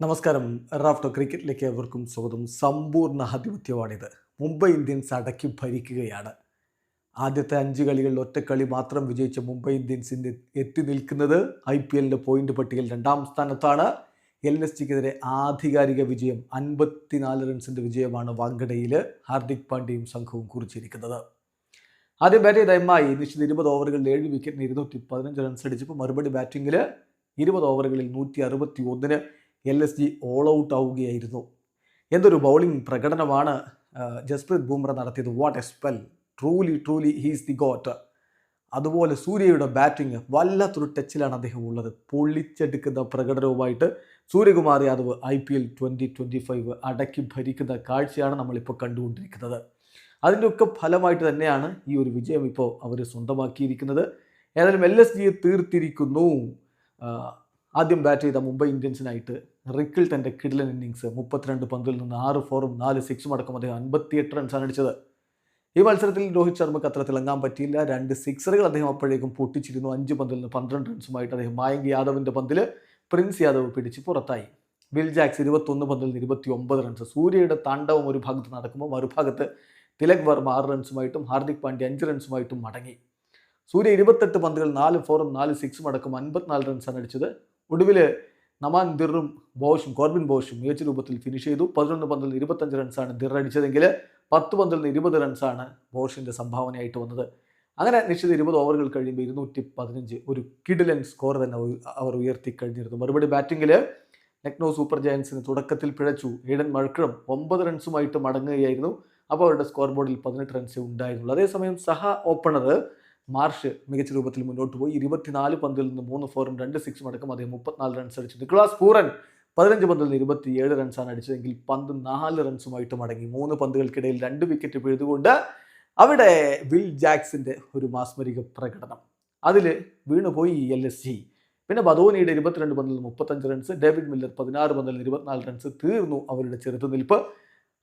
നമസ്കാരം. റാഫ്റ്റോ ക്രിക്കറ്റിലേക്ക് അവർക്കും സ്വാഗതം. സമ്പൂർണ ആധിപത്യമാണിത്. മുംബൈ ഇന്ത്യൻസ് അടക്കി ഭരിക്കുകയാണ്. ആദ്യത്തെ അഞ്ച് കളികളിൽ ഒറ്റക്കളി മാത്രം വിജയിച്ച മുംബൈ ഇന്ത്യൻസ് എത്തി നിൽക്കുന്നത് ഐ പി എല്ലിന്റെ പോയിന്റ് പട്ടികയിൽ രണ്ടാം സ്ഥാനത്താണ്. എൽ എസ് ജിക്കെതിരെ ആധികാരിക വിജയം അൻപത്തിനാല് റൺസിന്റെ വിജയമാണ് വാങ്കഡയിൽ ഹാർദിക് പാണ്ഡ്യയും സംഘവും കുറിച്ചിരിക്കുന്നത്. ആദ്യം ബാറ്റ് ചെയ്ത എം ഐ നിശ്ചിത ഇരുപത് ഓവറുകളിൽ ഏഴ് വിക്കറ്റിന് ഇരുന്നൂറ്റി പതിനഞ്ച് റൺസ് അടിച്ചപ്പോൾ മറുപടി ബാറ്റിങ്ങിൽ ഇരുപത് ഓവറുകളിൽ നൂറ്റി അറുപത്തി ഒന്നിന് L S G all out ആവുകയായിരുന്നു. എന്തൊരു ബൗളിംഗ് പ്രകടനമാണ് ജസ്പ്രീത് ബുംറ നടത്തിയത്. What a spell truly truly he's the goat അതുപോലെ സൂര്യയുടെ ബാറ്റിംഗ് വല്ലാത്തൊരു ടച്ചിലാണ് അദ്ദേഹം ഉള്ളത്. പൊള്ളിച്ചെടുക്കുന്ന പ്രകടനവുമായിട്ട് Suryakumar Yadav I P L twenty twenty five അടക്കി ഭരിക്കുന്ന കാഴ്ചയാണ് നമ്മളിപ്പോൾ കണ്ടുകൊണ്ടിരിക്കുന്നത്. അതിന്റെയൊക്കെ ഫലമായിട്ട് തന്നെയാണ് ഈ ഒരു വിജയം ഇപ്പോൾ അവർ സ്വന്തമാക്കിയിരിക്കുന്നത്. ഏതായാലും എൽ എസ് ജിയെ തീർത്തിരിക്കുന്നു. ആദ്യം ബാറ്റ് ചെയ്ത മുംബൈ ഇന്ത്യൻസിനായിട്ട് റിക്കിൾ തന്റെ കിഡ്ലൻ ഇന്നിങ്സ് മുപ്പത്തിരണ്ട് പന്തിൽ നിന്ന് ആറ് ഫോറും നാല് സിക്സും അടക്കം അദ്ദേഹം അൻപത്തിയെട്ട് റൺസാണ് അടിച്ചത്. ഈ മത്സരത്തിൽ രോഹിത് ശർമ്മക്ക് അത്ര തിളങ്ങാൻ പറ്റിയില്ല. രണ്ട് സിക്സറുകൾ അദ്ദേഹം അപ്പോഴേക്കും പൊട്ടിച്ചിരുന്നു. അഞ്ച് പന്തിൽ നിന്ന് പന്ത്രണ്ട് റൺസുമായിട്ട് അദ്ദേഹം മായങ്ക് യാദവിന്റെ പന്തിൽ പ്രിൻസ് യാദവ് പിടിച്ച് പുറത്തായി. ബിൽ ജാക്സ് ഇരുപത്തൊന്ന് പന്തിൽ നിന്ന് ഇരുപത്തി ഒമ്പത് റൺസ് സൂര്യയുടെ താണ്ഡവം ഒരു ഭാഗത്ത് നടക്കുമ്പോൾ മറുഭാഗത്ത് തിലക് വർമ്മ ആറ് റൺസുമായിട്ടും ഹാർദിക് പാണ്ഡ്യ അഞ്ച് റൺസുമായിട്ടും മടങ്ങി. സൂര്യ ഇരുപത്തെട്ട് പന്തുകൾ നാല് ഫോറും നാല് സിക്സും അടക്കം അൻപത്തിനാല് റൺസാണ് അടിച്ചത്. ഒടുവിൽ നമാൻ ദിറും ബോഷും കോർബിൻ ബോഷും മികച്ച രൂപത്തിൽ ഫിനിഷ് ചെയ്തു? പതിനൊന്ന് പന്തിൽ ഇരുപത്തഞ്ച് റൺസാണ് ദിർ അടിച്ചതെങ്കിൽ പത്ത് പന്തിൽ നിന്ന് ഇരുപത് റൺസാണ് ബോഷിന്റെ സംഭാവനയായിട്ട് വന്നത്. അങ്ങനെ നിശ്ചിത ഇരുപത് ഓവറുകൾ കഴിയുമ്പോൾ ഇരുന്നൂറ്റി പതിനഞ്ച് ഒരു കിഡിലൻ സ്കോർ തന്നെ അവർ ഉയർത്തി കഴിഞ്ഞിരുന്നു. മറുപടി ബാറ്റിങ്ങിൽ ലക്നൗ സൂപ്പർ ജയൻസിന് തുടക്കത്തിൽ പിഴച്ചു. ഏഡൻ മഴക്കളം ഒമ്പത് റൺസുമായിട്ട് മടങ്ങുകയായിരുന്നു. അപ്പോൾ അവരുടെ സ്കോർ ബോർഡിൽ പതിനെട്ട് റൺസേ ഉണ്ടായിരുന്നുള്ളൂ. അതേസമയം സഹ ഓപ്പണർ മാർഷ് മികച്ച രൂപത്തിൽ മുന്നോട്ട് പോയി. ഇരുപത്തിനാല് പന്തിൽ നിന്ന് മൂന്ന് ഫോറും രണ്ട് സിക്സും അടക്കം അദ്ദേഹം മുപ്പത്തിനാല് റൺസ് അടിച്ചു നിക്കുളാസ് പൂരൻ പതിനഞ്ച് പന്തിൽ നിന്ന് ഇരുപത്തിയേഴ് റൺസാണ് അടിച്ചതെങ്കിൽ പന്ത് നാല് റൺസുമായിട്ട് മടങ്ങി. മൂന്ന് പന്തുകൾക്കിടയിൽ രണ്ട് വിക്കറ്റ് പിഴുതുകൊണ്ട് അവിടെ വിൽ ജാക്സിന്റെ ഒരു മാസ്മരിക പ്രകടനം. അതിൽ വീണുപോയി എൽ എസ് ജി. പിന്നെ ബദോനിയുടെ ഇരുപത്തിരണ്ട് പന്തിൽ മുപ്പത്തഞ്ച് റൺസ് ഡേവിഡ് മില്ലർ പതിനാറ് പന്തിൽ ഇരുപത്തിനാല് റൺസ് തീർന്നു അവരുടെ ചെറുത്തുനിൽപ്പ്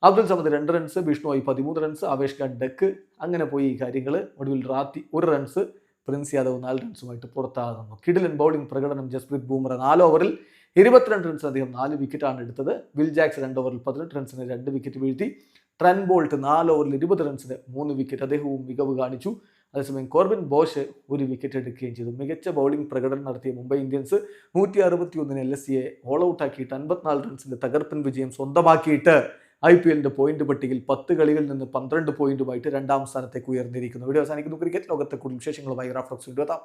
അബ്ദുൽ സമദ് രണ്ട് റൺസ് വിഷ്ണുവായി പതിമൂന്ന് റൺസ് ആവേഷ് ഖാൻ ഡക്ക്. അങ്ങനെ പോയി ഈ കാര്യങ്ങൾ ഒടുവിൽ റാത്തി ഒരു റൺസ് പ്രിൻസ് യാദവ് നാല് റൺസുമായിട്ട് പുറത്താകുന്നു. കിഡിലൻ ബൗളിംഗ് പ്രകടനം ജസ്പ്രീത് ബൂമറ നാല് ഓവറിൽ ഇരുപത്തിരണ്ട് റൺസ് അദ്ദേഹം നാല് വിക്കറ്റാണ് എടുത്തത്. വിൽ ജാക്സ് രണ്ട് ഓവറിൽ പതിനെട്ട് റൺസിന് രണ്ട് വിക്കറ്റ് വീഴ്ത്തി. ട്രൻ ബോൾട്ട് നാല് ഓവറിൽ ഇരുപത് റൺസിന് മൂന്ന് വിക്കറ്റ് അദ്ദേഹവും മികവ് കാണിച്ചു. അതേസമയം കോർബിൻ ബോഷ് ഒരു വിക്കറ്റ് എടുക്കുകയും ചെയ്തു. മികച്ച ബൗളിംഗ് പ്രകടനം നടത്തിയ മുംബൈ ഇന്ത്യൻസ് നൂറ്റി അറുപത്തി ഒന്നിന് എൽ എസ് സിയെ ഓൾ ഔട്ടാക്കിയിട്ട് അൻപത്തിനാല് റൺസിന്റെ തകർപ്പൻ വിജയം സ്വന്തമാക്കിയിട്ട് ഐ പി എല്ലിന്റെ പോയിന്റ് പട്ടികയിൽ പത്ത് കളികളിൽ നിന്ന് പന്ത്രണ്ട് പോയിന്റുമായിട്ട് രണ്ടാം സ്ഥാനത്തേക്ക് ഉയർന്നിരിക്കുന്നു. വീഡിയോ അവസാനിക്കുന്നു. ക്രിക്കറ്റ് ലോകത്തെ കൂടുതൽ വിശേഷങ്ങളുമായി വീഡിയോ എത്താം.